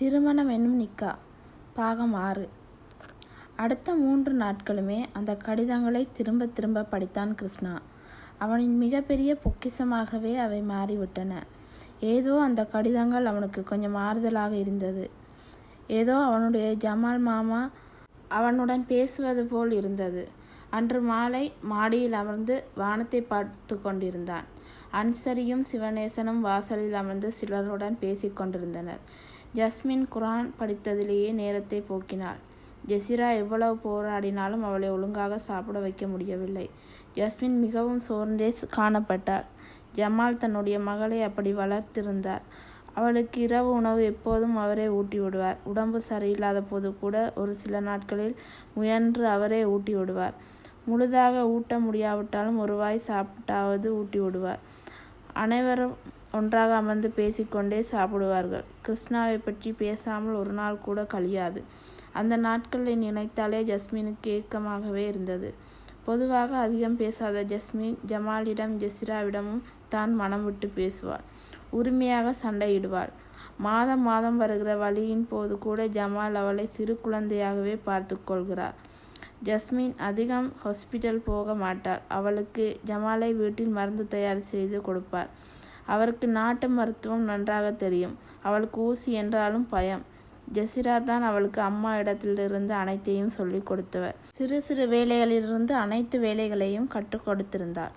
திருமணம் என்னும் நிக்கா. பாகம் ஆறு. அடுத்த மூன்று நாட்களுமே அந்த கடிதங்களை திரும்ப திரும்ப படித்தான் கிருஷ்ணா. அவனின் மிகப்பெரிய பொக்கிஷமாகவே அவை மாறிவிட்டன. ஏதோ அந்த கடிதங்கள் அவனுக்கு கொஞ்சம் ஆறுதலாக இருந்தது. ஏதோ அவனுடைய ஜமால் மாமா அவனுடன் பேசுவது போல் இருந்தது. அன்று மாலை மாடியில் அமர்ந்து வானத்தை பார்த்து கொண்டிருந்தான். அன்சரியும் சிவநேசனும் வாசலில் அமர்ந்து சிலருடன் பேசிக்கொண்டிருந்தனர் ஜஸ்மின் குரான் படித்ததிலேயே நேரத்தை போக்கினாள். ஜெசிரா எவ்வளவு போராடினாலும் அவளை ஒழுங்காக சாப்பிட வைக்க முடியவில்லை. ஜஸ்மின் மிகவும் சோர்ந்தே காணப்பட்டாள். ஜமால் தன்னுடைய மகளை அப்படி வளர்த்திருந்தார். அவளுக்கு இரவு உணவு எப்போதும் அவரே ஊட்டி விடுவார். உடம்பு சரியில்லாத போது கூட ஒரு சில நாட்களில் முயன்று அவரே ஊட்டி விடுவார். முழுதாக ஊட்ட முடியாவிட்டாலும் ஒரு வாய் சாப்பிட்டாவது ஊட்டி விடுவார். அனைவரும் ஒன்றாக அமர்ந்து பேசிக்கொண்டே சாப்பிடுவார்கள். கிருஷ்ணாவை பற்றி பேசாமல் ஒரு நாள் கூட கழியாது. அந்த நாட்களை நினைத்தாலே ஜஸ்மினுக்கு ஏக்கமாகவே இருந்தது. பொதுவாக அதிகம் பேசாத ஜஸ்மின் ஜமாலிடம் ஜெசிராவிடமும் தான் மனம் விட்டு பேசுவாள். உரிமையாக சண்டையிடுவாள். மாதம் மாதம் வருகிற வழியின் போது கூட ஜமால் அவளை சிறு குழந்தையாகவே பார்த்து கொள்கிறார் ஜஸ்மின் அதிகம் ஹாஸ்பிட்டல் போக மாட்டாள். அவளுக்கு ஜமாலை வீட்டில் மருந்து தயார் செய்து கொடுப்பார் அவருக்கு நாட்டு மருத்துவம் நன்றாக தெரியும். அவளுக்கு ஊசி என்றாலும் பயம். ஜெசிரா தான் அவளுக்கு அம்மா இடத்திலிருந்து அனைத்தையும் சொல்லிக் கொடுத்தவர். சிறு சிறு வேலைகளிலிருந்து அனைத்து வேலைகளையும் கற்றுக் கொடுத்திருந்தார்.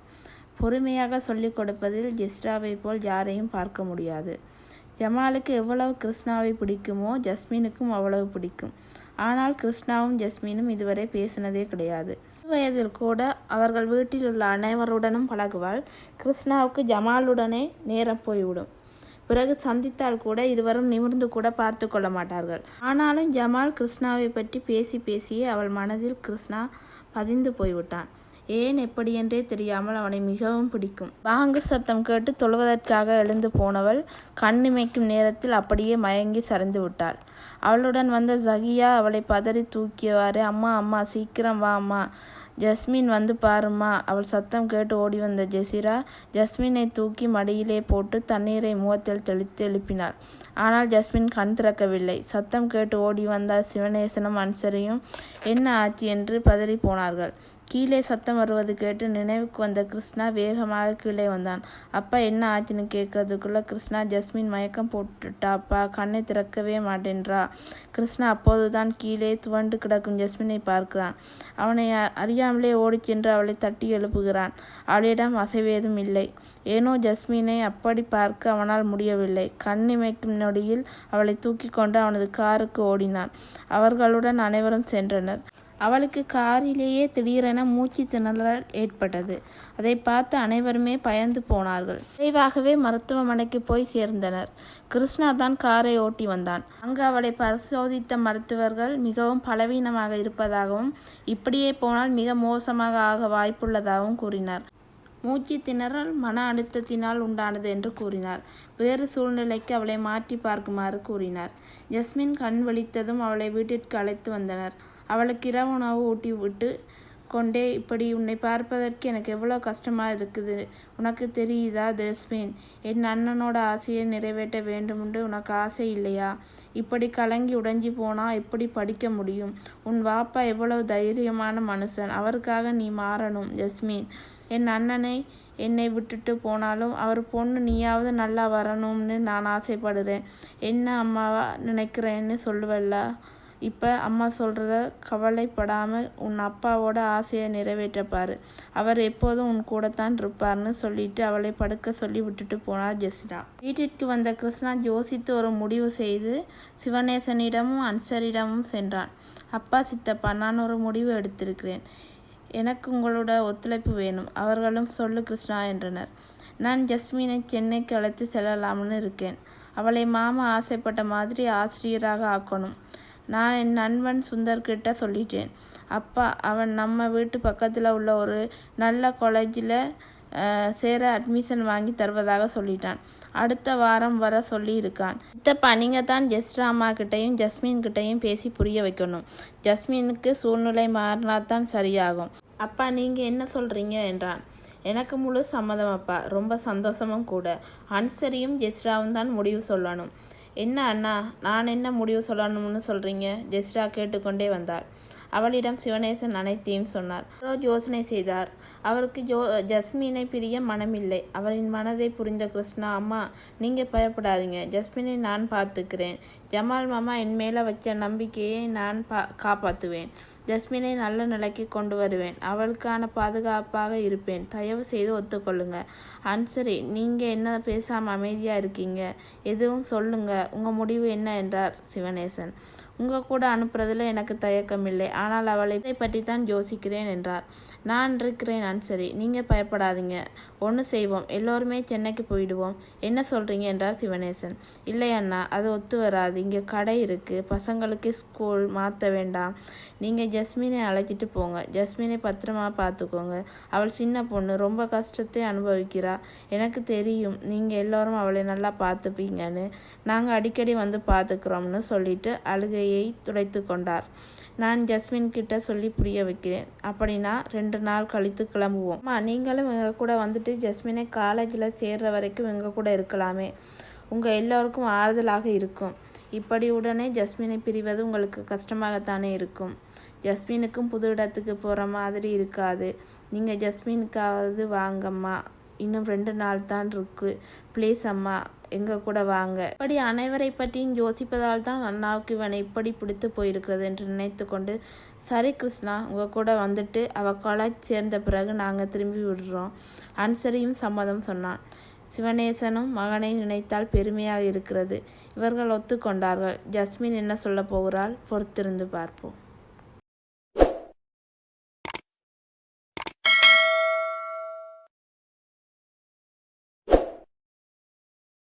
பொறுமையாக சொல்லிக் கொடுப்பதில் ஜெஸ்ராவை போல் யாரையும் பார்க்க முடியாது. ஜமாலுக்கு எவ்வளவு கிருஷ்ணாவை பிடிக்குமோ ஜஸ்மினுக்கும் அவ்வளவு பிடிக்கும். ஆனால் கிருஷ்ணாவும் ஜஸ்மினும் இதுவரை பேசினதே கிடையாது. வயதில் கூட அவர்கள் வீட்டில் உள்ள அனைவருடனும் பழகுவாள். கிருஷ்ணாவுக்கு ஜமாலுடனே நேரம் போய்விடும். பிறகு சந்தித்தால் கூட இருவரும் நிமிர்ந்து கூட பார்த்து கொள்ள மாட்டார்கள். ஆனாலும் ஜமால் கிருஷ்ணாவை பற்றி பேசி பேசியே அவள் மனதில் கிருஷ்ணா பதிந்து போய்விட்டான். ஏன் எப்படியென்றே தெரியாமல் அவனை மிகவும் பிடிக்கும். பாங்கு சத்தம் கேட்டு தொழுவதற்காக எழுந்து போனவள் கண்ணிமைக்கும் நேரத்தில் அப்படியே மயங்கி சரிந்து விட்டாள். அவளுடன் வந்த ஜகியா அவளை பதறி தூக்கியவாறு அம்மா அம்மா சீக்கிரம் வா அம்மா. ஜஸ்மின் வந்து பாருமா அவள் சத்தம் கேட்டு ஓடி வந்த ஜெசிரா ஜஸ்மினை தூக்கி மடியிலே போட்டு தண்ணீரை முகத்தில் தெளித்து எழுப்பினாள். ஆனால் ஜஸ்மின் கண் திறக்கவில்லை. சத்தம் கேட்டு ஓடி வந்த சிவநேசனும் அன்சரியும். என்ன ஆச்சு? என்று பதறி போனார்கள். கீழே சத்தம் வருவது கேட்டு நினைவுக்கு வந்த கிருஷ்ணா வேகமாக கீழே வந்தான். அப்பா என்ன ஆச்சுன்னு கேட்கறதுக்குள்ள கிருஷ்ணா ஜஸ்மின் மயக்கம் போட்டுட்டாப்பா கண்ணை திறக்கவே மாட்டேன்றா. கிருஷ்ணா அப்போதுதான் கீழே துவண்டு கிடக்கும் ஜஸ்மினை பார்க்கிறான். அவனை அறியாமலே ஓடிச் சென்று அவளை தட்டி எழுப்புகிறான். அவளிடம் அசைவேதும் இல்லை. ஏனோ ஜஸ்மினை அப்படி பார்க்க அவனால் முடியவில்லை. கண்ணிமைக்கும் நொடியில் அவளை தூக்கி கொண்டு அவனது காருக்கு ஓடினான். அவர்களுடன் அனைவரும் சென்றனர். அவளுக்கு காரிலேயே திடீரென மூச்சு திணறல் ஏற்பட்டது. அதை பார்த்து அனைவருமே பயந்து போனார்கள். விரைவாகவே மருத்துவமனைக்கு போய் சேர்ந்தனர். கிருஷ்ணா தான் காரை ஓட்டி வந்தான். அங்கு அவளை பரிசோதித்த மருத்துவர்கள் மிகவும் பலவீனமாக இருப்பதாகவும் இப்படியே போனால் மிக மோசமாக ஆக வாய்ப்புள்ளதாகவும் கூறினார். மூச்சு திணறல் மன அழுத்தத்தினால் உண்டானது என்று கூறினார். வேறு சூழ்நிலைக்கு அவளை மாற்றி பார்க்குமாறு கூறினார். ஜஸ்மின் கண் விழித்ததும் அவளை வீட்டிற்கு அழைத்து வந்தனர். அவளுக்கு இரவு உணவு ஊட்டி விட்டு கொண்டே இப்படி உன்னை பார்ப்பதற்கு எனக்கு எவ்வளோ கஷ்டமாக இருக்குது. உனக்கு தெரியுதா ஜஸ்மின் என் அண்ணனோட ஆசையை நிறைவேற்ற வேண்டுமென்று உனக்கு ஆசை இல்லையா? இப்படி கலங்கி உடைஞ்சி போனால் எப்படி படிக்க முடியும்? உன் வாப்பா எவ்வளவு தைரியமான மனுஷன். அவருக்காக நீ மாறணும் ஜஸ்மின் என் அண்ணனை என்னை விட்டுட்டு போனாலும் அவர் பொண்ணு நீயாவது நல்லா வரணும்னு நான் ஆசைப்படுறேன். என்ன அம்மாவா நினைக்கிறேன்னு சொல்லுவல்ல? இப்போ அம்மா சொல்கிறத கவலைப்படாமல் உன் அப்பாவோட ஆசையை நிறைவேற்றப்பார். அவர் எப்போதும் உன் கூடத்தான் இருப்பார்னு சொல்லிட்டு அவளை படுக்க சொல்லி விட்டுட்டு போனார் ஜெசிரா வீட்டிற்கு வந்த கிருஷ்ணா யோசித்து ஒரு முடிவு செய்து சிவநேசனிடமும் அன்சரிடமும் சென்றான். அப்பா சித்தப்பா நான் ஒரு முடிவு எடுத்திருக்கிறேன். எனக்கு உங்களோட ஒத்துழைப்பு வேணும். அவர்களும் சொல்லு கிருஷ்ணா என்றனர். நான் ஜஸ்மினை சென்னைக்கு அழைத்து செல்லலாம்னு இருக்கேன். அவளை மாமா ஆசைப்பட்ட மாதிரி ஆசிரியராக ஆக்கணும். நான் என் நண்பன் சுந்தர்கிட்ட சொல்லிட்டேன். அப்பா அவன் நம்ம வீட்டு பக்கத்தில் உள்ள ஒரு நல்ல காலேஜில் சேர அட்மிஷன் வாங்கி தருவதாக சொல்லிட்டான். அடுத்த வாரம் வர சொல்லி இருக்கான் சித்தப்பா நீங்கள் தான் ஜெஸ்ரா அம்மா கிட்டையும் ஜஸ்மின் கிட்டையும் பேசி புரிய வைக்கணும். ஜஸ்மினுக்கு சூழ்நிலை மாறினா தான் சரியாகும். அப்பா நீங்கள் என்ன சொல்கிறீங்க என்றான். எனக்கு முழு சம்மதம் அப்பா. ரொம்ப சந்தோஷமும் கூட. அன்சரியும் ஜெஸ்ராவும் தான் முடிவு சொல்லணும். என்ன அண்ணா நான் என்ன முடிவு சொல்லணும்னு சொல்கிறீங்க ஜெஸ்ரா கேட்டுக்கொண்டே வந்தாள். அவளிடம் சிவனேசன் அனைத்தையும் சொன்னார். ரோஜ் யோசனை செய்தார். அவருக்கு ஜோ ஜஸ்மினை பிரிய மனமில்லை. அவரின் மனதை புரிந்த கிருஷ்ணா அம்மா நீங்கள் பயப்படாதீங்க. ஜஸ்மினை நான் பார்த்துக்கிறேன். ஜமால் மாமா என் மேலே வச்ச நம்பிக்கையை நான் பா காப்பாற்றுவேன் ஜஸ்மினை நல்ல நிலைக்கு கொண்டு வருவேன். அவளுக்கான பாதுகாப்பாக இருப்பேன். தயவு செய்து ஒத்துக்கொள்ளுங்க. அன்சரி நீங்கள் என்ன பேசாமல் அமைதியாக இருக்கீங்க? எதுவும் சொல்லுங்க. உங்கள் முடிவு என்ன என்றார் சிவனேசன். உங்கள் கூட அனுப்புறதுல எனக்கு தயக்கமில்லை. ஆனால் அவளை இதை பற்றி தான் யோசிக்கிறேன் என்றார். நான் இருக்கிறேன் அன்சரி நீங்கள் பயப்படாதீங்க. ஒன்று செய்வோம். எல்லோருமே சென்னைக்கு போயிடுவோம். என்ன சொல்கிறீங்க என்றார் சிவனேசன். இல்லை அண்ணா அது ஒத்து வராது. இங்கே கடை இருக்குது பசங்களுக்கு ஸ்கூல் மாற்ற வேண்டாம். நீங்கள் ஜஸ்மினை அழைச்சிட்டு போங்க. ஜஸ்மினை பத்திரமா பார்த்துக்கோங்க. அவள் சின்ன பொண்ணு. ரொம்ப கஷ்டத்தை அனுபவிக்கிறா. எனக்கு தெரியும். நீங்கள் எல்லோரும் அவளை நல்லா பார்த்துப்பீங்கன்னு. நாங்கள் அடிக்கடி வந்து பார்த்துக்கிறோம்னு சொல்லிட்டு அழுகையை துடைத்து கொண்டார். நான் ஜஸ்மின் கிட்ட சொல்லி புரிய வைக்கிறேன். அப்படின்னா ரெண்டு நாள் கழித்து கிளம்புவோம். அம்மா நீங்களும் எங்கள் கூட வந்துட்டு ஜஸ்மினை காலேஜில் சேர்ற வரைக்கும் எங்கள் கூட இருக்கலாமே. உங்கள் எல்லோருக்கும் ஆறுதலாக இருக்கும். இப்படி உடனே ஜஸ்மினை பிரிவது உங்களுக்கு கஷ்டமாகத்தானே இருக்கும். ஜஸ்மினுக்கும் புது இடத்துக்கு போகிற மாதிரி இருக்காது. நீங்கள் ஜஸ்மினுக்காவது வாங்கம்மா. இன்னும் ரெண்டு நாள் தான் இருக்கு. ப்ளீஸ் அம்மா எங்கள் கூட வாங்க. இப்படி அனைவரை பற்றியும் யோசிப்பதால் தான் அண்ணாவுக்கு இவனை இப்படி பிடித்து போயிருக்கிறது என்று நினைத்து கொண்டு சரி கிருஷ்ணா உங்கள் கூட வந்துட்டு அவ காலேஜ் சேர்ந்த பிறகு நாங்கள் திரும்பி விடுறோம். அன்சரியும் சம்மதம் சொன்னான். சிவனேசனும் மகனை நினைத்தால் பெருமையாக இருக்கிறது. இவர்கள் ஒத்துக்கொண்டார்கள். ஜஸ்மின் என்ன சொல்ல போகிறாள்? பொறுத்திருந்து பார்ப்போம்.